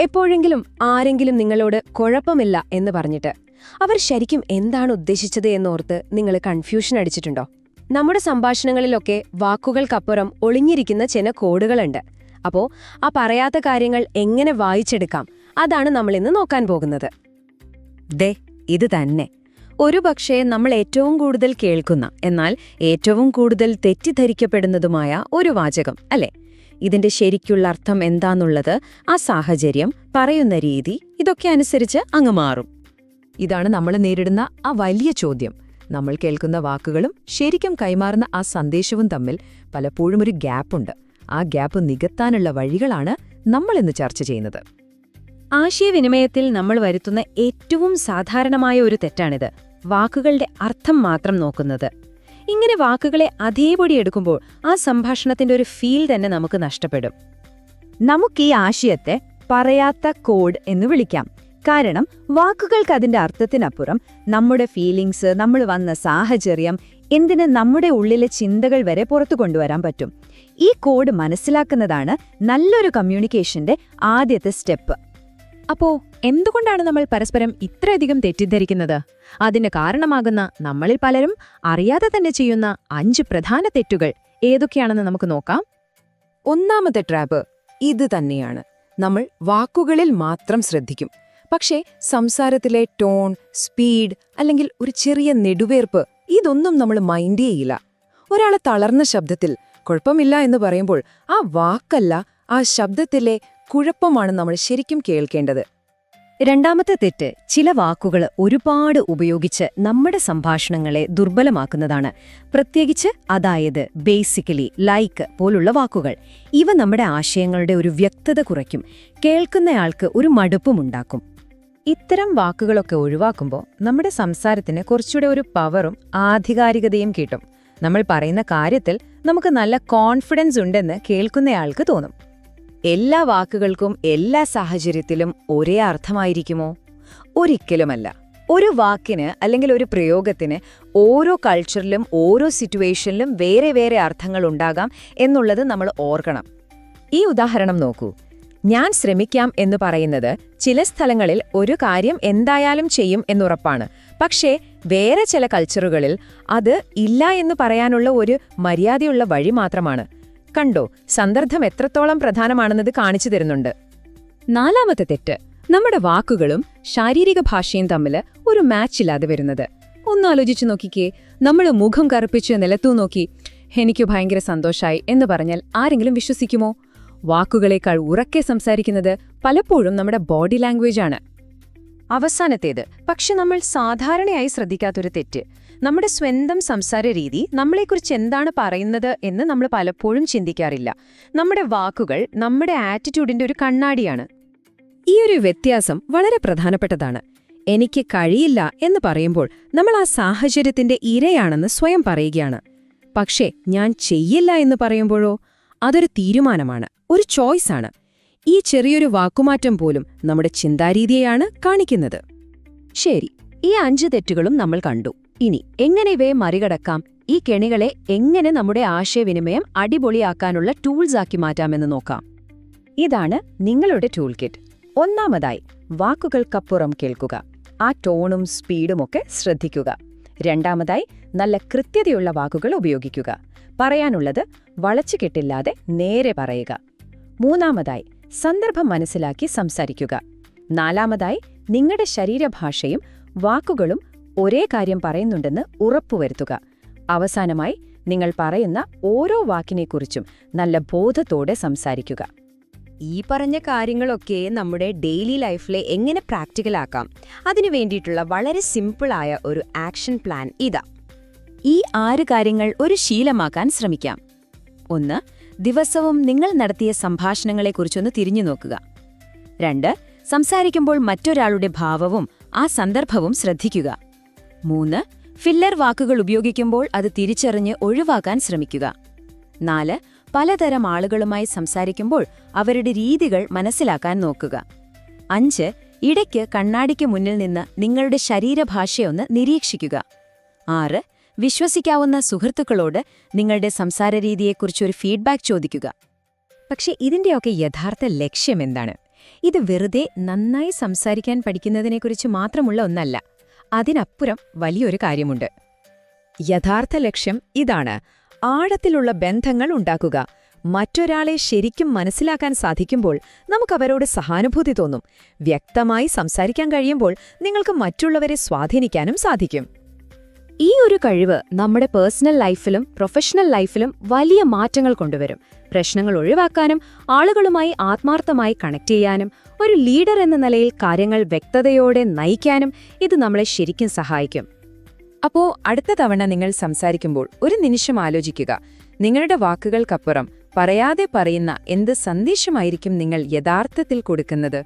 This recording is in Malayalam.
എപ്പോഴെങ്കിലും ആരെങ്കിലും നിങ്ങളോട് കുഴപ്പമില്ല എന്ന് പറഞ്ഞിട്ട് അവർ ശരിക്കും എന്താണ് ഉദ്ദേശിച്ചത് എന്നോർത്ത് നിങ്ങൾ കൺഫ്യൂഷൻ അടിച്ചിട്ടുണ്ടോ? നമ്മുടെ സംഭാഷണങ്ങളിലൊക്കെ വാക്കുകൾക്കപ്പുറം ഒളിഞ്ഞിരിക്കുന്ന ചില കോഡുകളുണ്ട്. അപ്പോൾ ആ പറയാത്ത കാര്യങ്ങൾ എങ്ങനെ വായിച്ചെടുക്കാം? അതാണ് നമ്മൾ ഇന്ന് നോക്കാൻ പോകുന്നത്. ദേ ഇത് തന്നെ. ഒരു പക്ഷേ നമ്മൾ ഏറ്റവും കൂടുതൽ കേൾക്കുന്ന എന്നാൽ ഏറ്റവും കൂടുതൽ തെറ്റിദ്ധരിക്കപ്പെടുന്നതുമായ ഒരു വാചകം അല്ലേ? ഇതിന്റെ ശരിക്കുള്ള അർത്ഥം എന്താന്നുള്ളത് ആ സാഹചര്യം പറയുന്ന രീതി ഇതൊക്കെ അനുസരിച്ച് അങ്ങ് മാറും. ഇതാണ് നമ്മൾ നേരിടുന്ന ആ വലിയ ചോദ്യം. നമ്മൾ കേൾക്കുന്ന വാക്കുകളും ശരിക്കും കൈമാറുന്ന ആ സന്ദേശവും തമ്മിൽ പലപ്പോഴും ഒരു ഗ്യാപ്പുണ്ട്. ആ ഗ്യാപ്പ് നികത്താനുള്ള വഴികളാണ് നമ്മൾ ഇന്ന് ചർച്ച ചെയ്യുന്നത്. ആശയവിനിമയത്തിൽ നമ്മൾ വരുത്തുന്ന ഏറ്റവും സാധാരണമായ ഒരു തെറ്റാണിത്. വാക്കുകളുടെ അർത്ഥം മാത്രം നോക്കുന്നത്. ഇങ്ങനെ വാക്കുകളെ അതേപടി എടുക്കുമ്പോൾ ആ സംഭാഷണത്തിന്റെ ഒരു ഫീൽ തന്നെ നമുക്ക് നഷ്ടപ്പെടും. നമുക്ക് ഈ ആശയത്തെ പറയാത്ത കോഡ് എന്ന് വിളിക്കാം. കാരണം വാക്കുകൾക്ക് അതിന്റെ അർത്ഥത്തിനപ്പുറം നമ്മുടെ ഫീലിംഗ്സ് നമ്മൾ വന്ന സാഹചര്യം എന്തിന് നമ്മുടെ ഉള്ളിലെ ചിന്തകൾ വരെ പുറത്തു കൊണ്ടുവരാൻ പറ്റും. ഈ കോഡ് മനസ്സിലാക്കുന്നതാണ് നല്ലൊരു കമ്മ്യൂണിക്കേഷന്റെ ആദ്യത്തെ സ്റ്റെപ്പ്. അപ്പോ എന്തുകൊണ്ടാണ് നമ്മൾ പരസ്പരം ഇത്രയധികം തെറ്റിദ്ധരിക്കുന്നത്? അതിന് കാരണമാകുന്ന നമ്മളിൽ പലരും അറിയാതെ തന്നെ ചെയ്യുന്ന അഞ്ച് പ്രധാന തെറ്റുകൾ ഏതൊക്കെയാണെന്ന് നമുക്ക് നോക്കാം. ഒന്നാമത്തെ ട്രാപ്പ് ഇത് തന്നെയാണ്. നമ്മൾ വാക്കുകളിൽ മാത്രം ശ്രദ്ധിക്കും. പക്ഷേ സംസാരത്തിലെ ടോൺ സ്പീഡ് അല്ലെങ്കിൽ ഒരു ചെറിയ നെടുവേർപ്പ് ഇതൊന്നും നമ്മൾ മൈൻഡ് ചെയ്യില്ല. ഒരാളെ തളർന്ന ശബ്ദത്തിൽ കുഴപ്പമില്ല എന്ന് പറയുമ്പോൾ ആ വാക്കല്ല ആ ശബ്ദത്തിലെ കുഴപ്പമാണ് നമ്മൾ ശരിക്കും കേൾക്കേണ്ടത്. രണ്ടാമത്തെ തെറ്റ് ചില വാക്കുകൾ ഒരുപാട് ഉപയോഗിച്ച് നമ്മുടെ സംഭാഷണങ്ങളെ ദുർബലമാക്കുന്നതാണ്. പ്രത്യേകിച്ച് അതായത് ബേസിക്കലി ലൈക്ക് പോലുള്ള വാക്കുകൾ. ഇവ നമ്മുടെ ആശയങ്ങളുടെ ഒരു വ്യക്തത കുറയ്ക്കും. കേൾക്കുന്നയാൾക്ക് ഒരു മടുപ്പുമുണ്ടാക്കും ഇത്തരം വാക്കുകളൊക്കെ ഒഴിവാക്കുമ്പോൾ നമ്മുടെ സംസാരത്തിന് കുറച്ചുകൂടെ ഒരു പവറും ആധികാരികതയും കിട്ടും. നമ്മൾ പറയുന്ന കാര്യത്തിൽ നമുക്ക് നല്ല കോൺഫിഡൻസ് ഉണ്ടെന്ന് കേൾക്കുന്നയാൾക്ക് തോന്നും. എല്ലാ വാക്കുകൾക്കും എല്ലാ സാഹചര്യത്തിലും ഒരേ അർത്ഥമായിരിക്കുമോ? ഒരിക്കലുമല്ല. ഒരു വാക്കിന് അല്ലെങ്കിൽ ഒരു പ്രയോഗത്തിന് ഓരോ കൾച്ചറിലും ഓരോ സിറ്റുവേഷനിലും വേറെ വേറെ അർത്ഥങ്ങൾ ഉണ്ടാകാം എന്നുള്ളത് നമ്മൾ ഓർക്കണം. ഈ ഉദാഹരണം നോക്കൂ. ഞാൻ ശ്രമിക്കാം എന്ന് പറയുന്നത് ചില സ്ഥലങ്ങളിൽ ഒരു കാര്യം എന്തായാലും ചെയ്യും എന്നുറപ്പാണ്. പക്ഷേ വേറെ ചില കൾച്ചറുകളിൽ അത് ഇല്ല എന്ന് പറയാനുള്ള ഒരു മര്യാദയുള്ള വഴി മാത്രമാണ്. കണ്ടോ? സന്ദർഭം എത്രത്തോളം പ്രധാനമാണെന്നത് കാണിച്ചു തരുന്നുണ്ട്. നാലാമത്തെ തെറ്റ്. നമ്മുടെ വാക്കുകളും ശാരീരിക ഭാഷയും തമ്മിൽ ഒരു മാച്ച് ഇല്ലാതെ വരുന്നത്. ഒന്ന് ആലോചിച്ചു നോക്കിക്കേ. നമ്മൾ മുഖം കറുപ്പിച്ച് നിലത്തു നോക്കി എനിക്ക് ഭയങ്കര സന്തോഷായി എന്ന് പറഞ്ഞാൽ ആരെങ്കിലും വിശ്വസിക്കുമോ? വാക്കുകളേക്കാൾ ഉറക്കെ സംസാരിക്കുന്നത് പലപ്പോഴും നമ്മുടെ ബോഡി ലാംഗ്വേജ് ആണ്. അവസാനത്തേത്. പക്ഷെ നമ്മൾ സാധാരണയായി ശ്രദ്ധിക്കാത്തൊരു തെറ്റ്. നമ്മുടെ സ്വന്തം സംസാര രീതി നമ്മളെക്കുറിച്ച് എന്താണ് പറയുന്നത് എന്ന് നമ്മൾ പലപ്പോഴും ചിന്തിക്കാറില്ല. നമ്മുടെ വാക്കുകൾ നമ്മുടെ ആറ്റിറ്റ്യൂഡിന്റെ ഒരു കണ്ണാടിയാണ്. ഈ ഒരു വ്യത്യാസം വളരെ പ്രധാനപ്പെട്ടതാണ്. എനിക്ക് കഴിയില്ല എന്ന് പറയുമ്പോൾ നമ്മൾ ആ സാഹചര്യത്തിന്റെ ഇരയാണെന്ന് സ്വയം പറയുകയാണ്. പക്ഷേ ഞാൻ ചെയ്യില്ല എന്ന് പറയുമ്പോഴോ? അതൊരു തീരുമാനമാണ്. ഒരു ചോയ്സാണ് ഈ ചെറിയൊരു വാക്കുമാറ്റം പോലും നമ്മുടെ ചിന്താരീതിയെയാണ് കാണിക്കുന്നത്. ശരി ഈ അഞ്ച് തെറ്റുകളും നമ്മൾ കണ്ടു. ഇനി എങ്ങനെ ഇവയെ മറികടക്കാം? ഈ കെണികളെ എങ്ങനെ നമ്മുടെ ആശയവിനിമയം അടിപൊളിയാക്കാനുള്ള ടൂൾസ് ആക്കി മാറ്റാമെന്ന് നോക്കാം. ഇതാണ് നിങ്ങളുടെ ടൂൾ കിറ്റ് ഒന്നാമതായി വാക്കുകൾക്കപ്പുറം കേൾക്കുക. ആ ടോണും സ്പീഡുമൊക്കെ ശ്രദ്ധിക്കുക. രണ്ടാമതായി നല്ല കൃത്യതയുള്ള വാക്കുകൾ ഉപയോഗിക്കുക. പറയാനുള്ളത് വളച്ചുകെട്ടില്ലാതെ നേരെ പറയുക. മൂന്നാമതായി സന്ദർഭം മനസ്സിലാക്കി സംസാരിക്കുക. നാലാമതായി നിങ്ങളുടെ ശരീരഭാഷയും വാക്കുകളും ഒരേ കാര്യം പറയുന്നുണ്ടെന്ന് ഉറപ്പുവരുത്തുക. അവസാനമായി നിങ്ങൾ പറയുന്ന ഓരോ വാക്കിനെക്കുറിച്ചും നല്ല ബോധത്തോടെ സംസാരിക്കുക. ഈ പറഞ്ഞ കാര്യങ്ങളൊക്കെ നമ്മുടെ ഡെയിലി ലൈഫിലെ എങ്ങനെ പ്രാക്ടിക്കലാക്കാം അതിനു വേണ്ടിയിട്ടുള്ള വളരെ സിമ്പിളായ ഒരു ആക്ഷൻ പ്ലാൻ ഇതാ. ഈ ആറ് കാര്യങ്ങൾ ഒരു ശീലമാക്കാൻ ശ്രമിക്കാം. ഒന്ന് ദിവസവും നിങ്ങൾ നടത്തിയ സംഭാഷണങ്ങളെക്കുറിച്ചൊന്ന് തിരിഞ്ഞു നോക്കുക. രണ്ട് സംസാരിക്കുമ്പോൾ മറ്റൊരാളുടെ ഭാവവും ആ സന്ദർഭവും ശ്രദ്ധിക്കുക. മൂന്ന് ഫില്ലർ വാക്കുകൾ ഉപയോഗിക്കുമ്പോൾ അത് തിരിച്ചറിഞ്ഞ് ഒഴിവാക്കാൻ ശ്രമിക്കുക. നാല് പലതരം ആളുകളുമായി സംസാരിക്കുമ്പോൾ അവരുടെ രീതികൾ മനസ്സിലാക്കാൻ നോക്കുക. അഞ്ച് ഇടയ്ക്ക് കണ്ണാടിക്ക് മുന്നിൽ നിന്ന് നിങ്ങളുടെ ശരീരഭാഷയൊന്ന് നിരീക്ഷിക്കുക. ആറ് വിശ്വസിക്കാവുന്ന സുഹൃത്തുക്കളോട് നിങ്ങളുടെ സംസാരരീതിയെക്കുറിച്ചൊരു ഫീഡ്ബാക്ക് ചോദിക്കുക. പക്ഷേ ഇതിന്റെയൊക്കെ യഥാർത്ഥ ലക്ഷ്യം എന്താണ്? ഇത് വെറുതെ നന്നായി സംസാരിക്കാൻ പഠിക്കുന്നതിനെക്കുറിച്ച് മാത്രമുള്ള ഒന്നല്ല അതിനപ്പുറം വലിയൊരു കാര്യമുണ്ട്. യഥാർത്ഥ ലക്ഷ്യം ഇതാണ്. ആഴത്തിലുള്ള ബന്ധങ്ങൾ ഉണ്ടാക്കുക. മറ്റൊരാളെ ശരിക്കും മനസ്സിലാക്കാൻ സാധിക്കുമ്പോൾ നമുക്കവരോട് സഹാനുഭൂതി തോന്നും. വ്യക്തമായി സംസാരിക്കാൻ കഴിയുമ്പോൾ നിങ്ങൾക്ക് മറ്റുള്ളവരെ സ്വാധീനിക്കാനും സാധിക്കും. ഈ ഒരു കഴിവ് നമ്മുടെ പേഴ്സണൽ ലൈഫിലും പ്രൊഫഷണൽ ലൈഫിലും വലിയ മാറ്റങ്ങൾ കൊണ്ടുവരും. പ്രശ്നങ്ങൾ ഒഴിവാക്കാനും ആളുകളുമായി ആത്മാർത്ഥമായി കണക്ട് ചെയ്യാനും ഒരു ലീഡർ എന്ന നിലയിൽ കാര്യങ്ങൾ വ്യക്തതയോടെ നയിക്കാനും ഇത് നമ്മളെ ശരിക്കും സഹായിക്കും. അപ്പോൾ അടുത്ത തവണ നിങ്ങൾ സംസാരിക്കുമ്പോൾ ഒരു നിമിഷം ആലോചിക്കുക. നിങ്ങളുടെ വാക്കുകൾക്കപ്പുറം പറയാതെ പറയുന്ന എന്ത് സന്ദേശമായിരിക്കും നിങ്ങൾ യഥാർത്ഥത്തിൽ കൊടുക്കുന്നത്?